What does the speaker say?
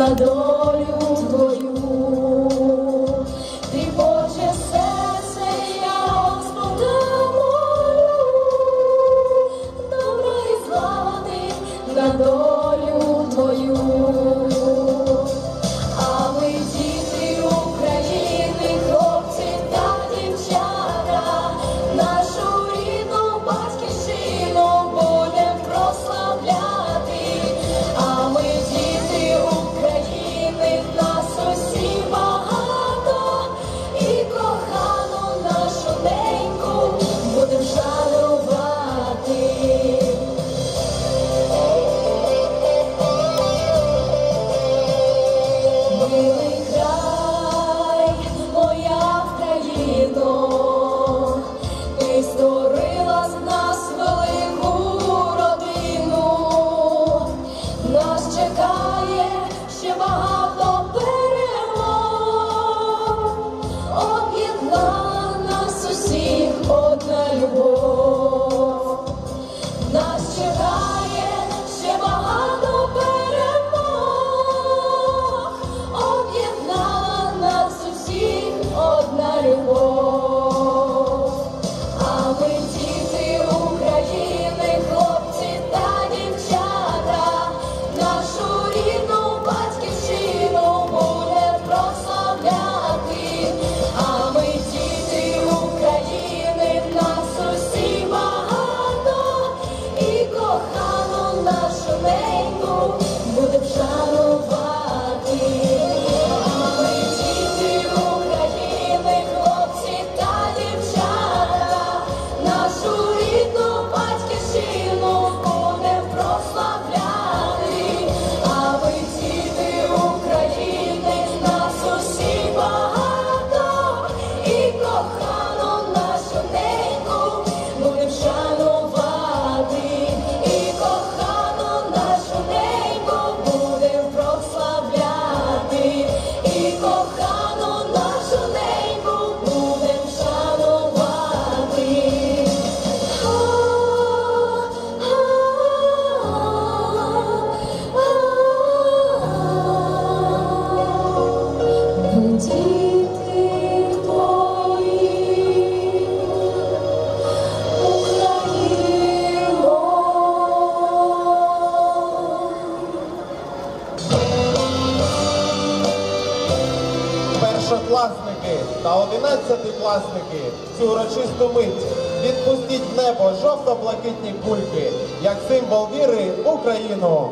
la dor. Першокласники та одинадцятикласники, цю урочисту мить відпустіть в небо жовто-блакитні кульки, як символ віри в Україну.